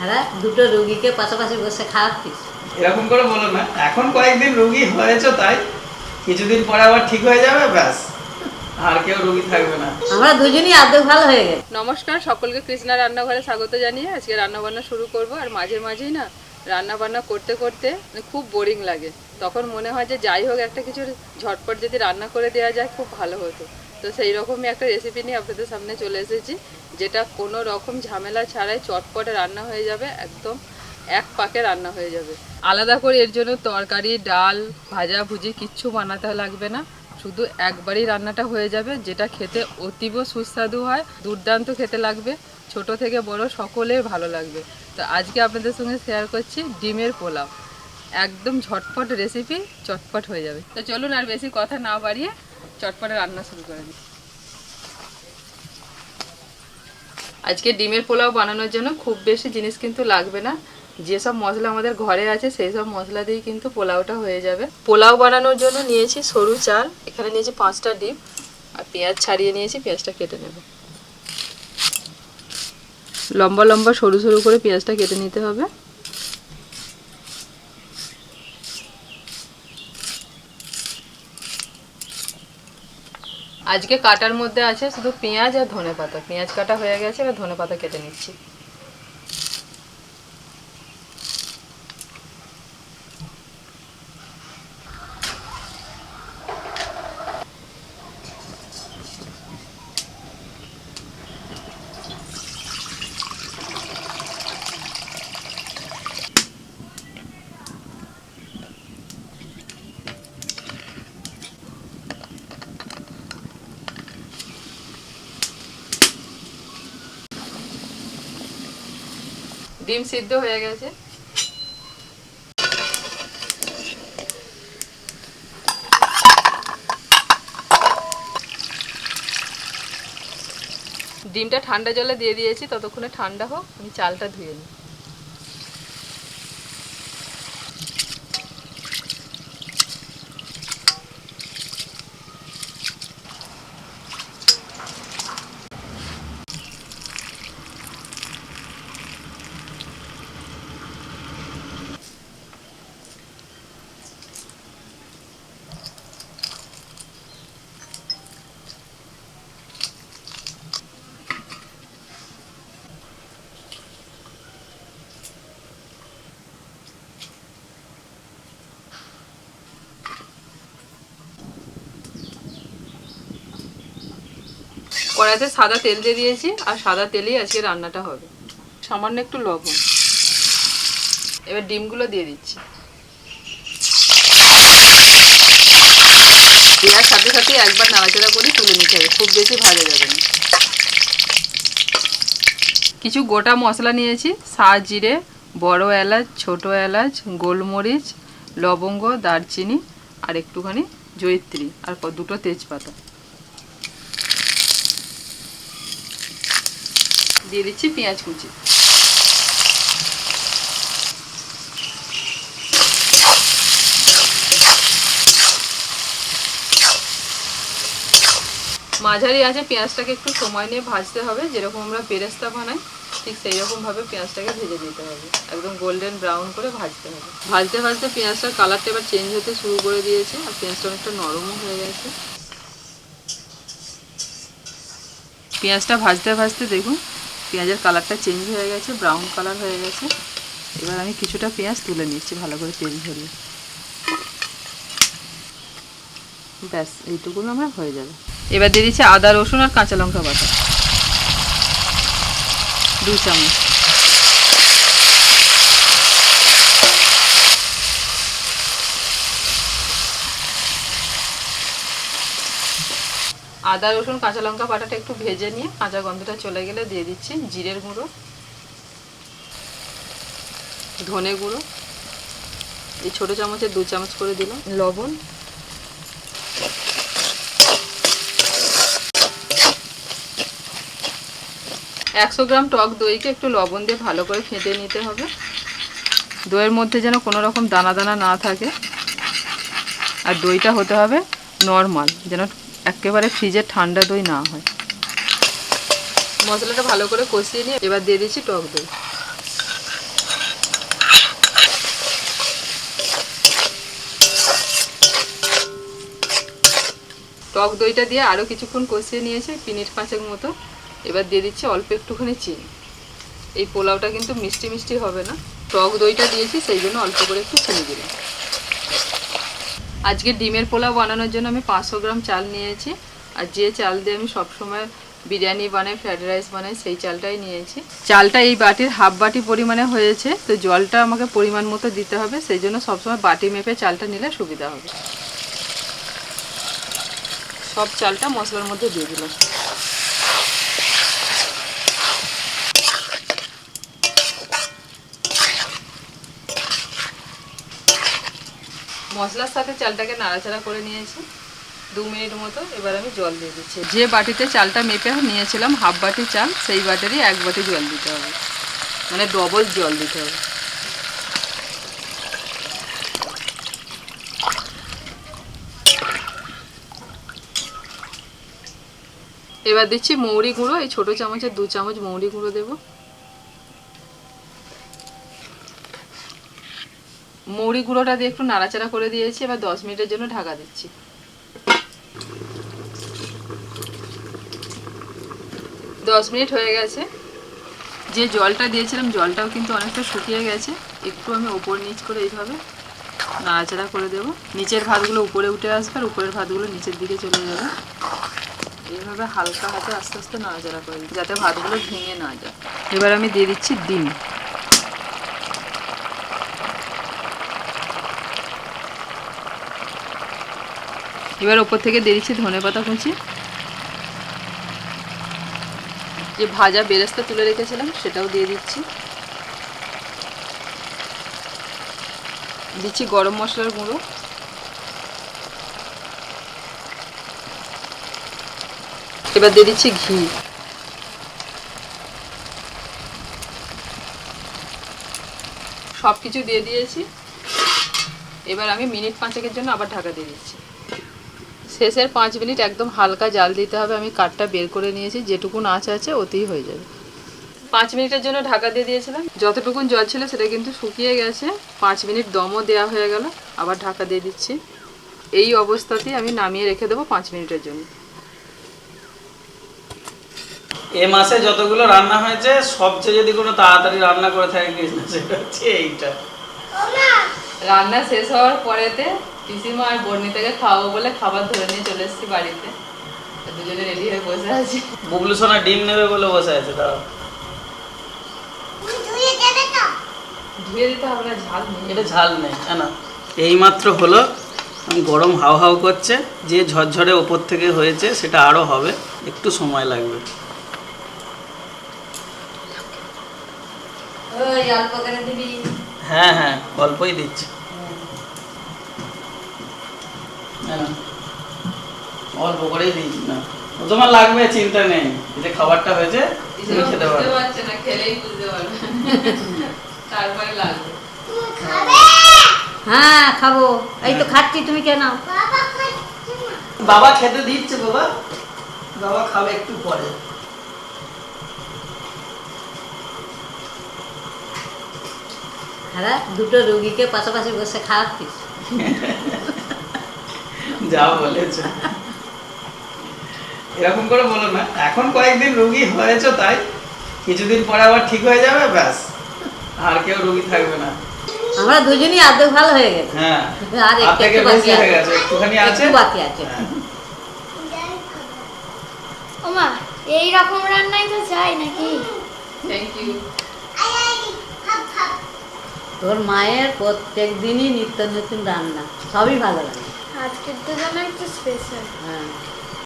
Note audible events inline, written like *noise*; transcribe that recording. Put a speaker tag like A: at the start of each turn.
A: হ্যাঁ দুটো রুগীকে পাশাপাশি বসে খাওয়াচ্ছিস।
B: এরকম করে বলো না এখন কয়েকদিন রুগী হয়েছে তাই কিছুদিন পরে আবার ঠিক হয়ে যাবে ব্যাস আর কেউ রুগী থাকবে না।
A: আমরা দুজনই আর্ধেক ভালো হয়ে গেছে।
C: নমস্কার সকলকে কৃষ্ণা রান্নাঘরে স্বাগত জানিয়ে আজকে রান্নাবান্না শুরু করব আর মাঝে মাঝেই না রান্না বান্না করতে করতে মানে খুব বোরিং লাগে। তখন মনে হয় যে যাই হোক একটা কিছু ঝটপট যদি রান্না করে দেওয়া যায় খুব ভালো হতো। তো সেই রকমই একটা রেসিপি নিয়ে আপনাদের সামনে চলে এসেছি, যেটা কোনো রকম ঝামেলা ছাড়াই চটপটে রান্না হয়ে যাবে, একদম এক পাকে রান্না হয়ে যাবে। আলাদা করে এর জন্য তরকারি, ডাল, ভাজা ভুজি কিচ্ছু বানাতে লাগবে না, শুধু একবারই রান্নাটা হয়ে যাবে, যেটা খেতে অতীব সুস্বাদু হয়, দুর্দান্ত খেতে লাগবে, ছোট থেকে বড় সকলের ভালো লাগবে। তো আজকে আপনাদের সঙ্গে শেয়ার করছি ডিমের পোলাও। একদম ঝটপট রেসিপি চটপট হয়ে যাবে। তো চলুন আর বেশি কথা না বাড়িয়ে চটপটে রান্না শুরু করে দিই। আজকে ডিমের পোলাও বানানোর জন্য খুব বেশি জিনিস কিন্তু লাগবে না। যেসব মশলা আমাদের ঘরে আছে, সেই সব মশলা দিয়েই কিন্তু পোলাওটা হয়ে যাবে। পোলাও বানানোর জন্য নিয়েছি সরু চাল, এখানে নিয়েছি পাঁচটা ডিম, আর পেঁয়াজ ছাড়িয়ে নিয়েছি, পেঁয়াজটা কেটে নেব। লম্বা লম্বা সরু সরু করে পেঁয়াজটা কেটে নিতে হবে। আজকে কাটার মধ্যে আছে শুধু পেঁয়াজ আর ধনে পাতা পেঁয়াজ কাটা হয়ে গেছে, এবার ধনে পাতা কেটে নিচ্ছি। ডিম সিদ্ধ হয়ে গেছে। ডিমটা ঠান্ডা জলে দিয়ে দিয়েছি, ততক্ষণে ঠান্ডা হোক, আমি চালটা ধুয়ে নিই। কড়াইতে সাদা তেল দিয়ে দিয়েছি, আর সাদা তেলেই আজকে রান্নাটা হবে। সামান্য একটু লবণ। এবার ডিমগুলো দিয়ে দিচ্ছি। দেওয়ার সাথে সাথে একবার নাড়াচাড়া করে তুলে নিতে হবে, খুব বেশি ভাজা যাবে না। কিছু গোটা মশলা নিয়েছি সা জিরে, বড় এলাচ, ছোট এলাচ, গোলমরিচ, লবঙ্গ, দারচিনি, আর একটুখানি জয়িত্রী, আর দুটো তেজপাতা। দিয়ে দিচ্ছি পেঁয়াজ কুচি। মাঝারি আছে, পেঁয়াজটাকে একটু সময় নিয়ে ভাজতে হবে, যেরকম আমরা পেরেস্তা বানাই, ঠিক সেই রকমভাবে পেঁয়াজটাকে ভেজে দিতে হবে। একদম গোল্ডেন ব্রাউন করে ভাজতে হবে। ভাজতে ভাজতে পেঁয়াজটার কালারটা এবার চেঞ্জ হতে শুরু করে দিয়েছে, আর পেঁয়াজটা অনেকটা নরমও হয়ে গেছে। পেঁয়াজটা ভাজতে ভাজতে দেখুন পেঁয়াজের কালারটা চেঞ্জ হয়ে গেছে ব্রাউন কালার হয়ে গেছে। এবার আমি কিছুটা পেঁয়াজ তুলে নিচ্ছি, ভালো করে তেল ঝরিয়ে। ব্যাস, এইটুকুন আমার হয়ে যাবে। এবার দিয়ে দিচ্ছি আদা, রসুন আর কাঁচা লঙ্কা বাটা। দু চামচ। আদা, রসুন, কাঁচা লঙ্কা বাটাটা একটু ভেজে নিয়ে কাঁচা গন্ধটা চলে গেলে দিয়ে দিচ্ছি জিরের গুঁড়ো, ধনে গুঁড়ো, এই ছোটো চামচের দু চামচ করে দিলাম, লবণ। একশো গ্রাম টক দইকে একটু লবণ দিয়ে ভালো করে ফেটে নিতে হবে। দইয়ের মধ্যে যেন কোনো রকম দানা দানা না থাকে। আর দইটা হতে হবে নর্মাল, যেন একেবারে ফ্রিজে ঠান্ডা দই না হয়। মশলাটা ভালো করে কষিয়ে নিয়ে এবার দিয়ে দিচ্ছি টক দই। টক দইটা দিয়ে আরও কিছুক্ষণ কষিয়ে নিয়েছে পিনিট পাঁচের মতো। এবার দিয়ে দিচ্ছি অল্প একটুখানি চিনি। এই পোলাওটা কিন্তু মিষ্টি মিষ্টি হবে না। টক দইটা দিয়েছি, সেই জন্য অল্প করে একটু চিনি দিলাম। আজকে ডিমের পোলাও বানানোর জন্য আমি পাঁচশো গ্রাম চাল নিয়েছি। আর যে চাল দিয়ে আমি সবসময় বিরিয়ানি বানাই, ফ্রাইড রাইস বানাই, সেই চালটাই নিয়েছি। চালটা এই বাটির হাফ বাটি পরিমাণে হয়েছে, তো জলটা আমাকে পরিমাণ মতো দিতে হবে, সেই জন্য সবসময় বাটি মেপে চালটা নিলে সুবিধা হবে। সব চালটা মশলার মধ্যে দিয়ে দিলাম। মশলার সাথে চালটাকে নাড়াচাড়া করে নিয়েছি। দু মিনিট মতো এবার আমি জল দিয়ে দিচ্ছি। যে বাটিতে চালটা মেপে নিয়েছিলাম হাফ বাটি চাল, সেই বাটিরই এক বাটি জল দিতে হবে। মানে ডবল জল দিতে হবে। এবার দিচ্ছি মৌরি গুঁড়ো। এই ছোটো চামচের দু চামচ মৌরি গুঁড়ো দেবো। মৌরি গুঁড়োটা দিয়ে একটু নাড়াচাড়া করে দিয়েছি, এবার দশ মিনিটের জন্য ঢাকা দিচ্ছি। দশ মিনিট হয়ে গেছে। যে জলটা দিয়েছিলাম, জলটাও কিন্তু অনেকটা শুকিয়ে গেছে। একটু আমি ওপর নিচ করে এইভাবে নাড়াচাড়া করে দেবো। নিচের ভাতগুলো উপরে উঠে আসবে আর উপরের ভাতগুলো নিচের দিকে চলে যাবে। এইভাবে হালকা হাতে আস্তে আস্তে নাড়াচাড়া করে যাতে ভাতগুলো ভেঙে না যায়। এবার আমি দিয়ে দিচ্ছি ডিম। এবার ওপর থেকে দিয়ে দিচ্ছি ধনে পাতা কুচি। যে ভাজা বেরেস্তা তুলে রেখেছিলাম, সেটাও দিয়ে দিচ্ছি। দিচ্ছি গরম মশলার গুঁড়ো। এবার দিয়ে দিচ্ছি ঘি। সব কিছু দিয়ে দিয়েছি। এবার আমি মিনিট পাঁচেকের জন্য আবার ঢাকা দিয়ে দিচ্ছি। শেষের পাঁচ মিনিট একদম হালকা জাল দিতে হবে আমি কাঠটা বের করে নিয়েছি যেটুকুন আঁচ আছে ওতেই হয়ে যাবে। পাঁচ মিনিটের জন্য ঢাকা দিয়ে দিয়েছিলাম। যতটুকুন জল ছিল সেটা কিন্তু শুকিয়ে গেছে। পাঁচ মিনিট দমও দেওয়া হয়ে গেল আবার ঢাকা দিয়ে দিচ্ছি। এই অবস্থাতেই আমি নামিয়ে রেখে দেবো পাঁচ মিনিটের জন্য।
B: এ মাসে যতগুলো রান্না হয়েছে সবচেয়ে যদি কোনো তাড়াতাড়ি রান্না করে থাকে সেটা হচ্ছে এইটা।
C: রান্না শেষ হওয়ার পরেতে পিসিমা আর বর্ণিতাকে খাওয়াবো বলে খাবার ধরে নিয়ে চলে এসেছি বাড়িতে। দুজনে রেডি হয়ে বসে আছি।
B: বুবলু সোনা ডিম নেবে বলে বসে আছে দাঁড়াও।
C: ধুয়ে দিতে হবে না ঝাল নেই।
B: এটা ঝাল নেই হ্যাঁ না। এইমাত্র হলো গরম হাও হাও করছে যে ঝরঝরে ওপর থেকে হয়েছে সেটা আরও হবে। একটু সময় লাগবে। হ্যাঁ হ্যাঁ অল্পই দিচ্ছি। হ্যাঁ অল্প করেই দিচ্ছি না। তোমার লাগবে চিন্তা নেই। যে খাবারটা হয়েছে তুমি খেতে পারো
C: পারছে না খেলেই বুঝতে পারবে। তারপরে লাগবে।
A: হ্যাঁ খাব। এই তো খাচ্ছি তুমি কেন
B: বাবা খেতে দিচ্ছে বাবা। বাবা খাবে একটু পরে।
A: হ্যাঁ দুটো রুগীকে পাশাপাশি বসে খাওয়াচ্ছিস। *laughs*
B: যা বলেছ। এরকম করে বলো না। এখন কয়েকদিন রুগী হয়েছে তাই? কিছুদিন পরে আবার ঠিক হয়ে যাবে? ব্যাস। আর কেউ রুগী থাকবে না।
A: আমরা দুজনই আদৌ ভালো হয়ে গেছে।
B: হ্যাঁ
A: আর একটু বাকি আছে।
B: একটুখানি আছে?
A: বাকি আছে।
B: হ্যাঁ।
D: ওমা এই রকম রান্নাই তো চাই নাকি?
C: থ্যাংক ইউ
A: তোর মায়ের প্রত্যেক দিনই নিত্য নতুন রান্না। সবই ভালো লাগে।
D: আজকের তো যেন একটু স্পেশাল
A: হ্যাঁ।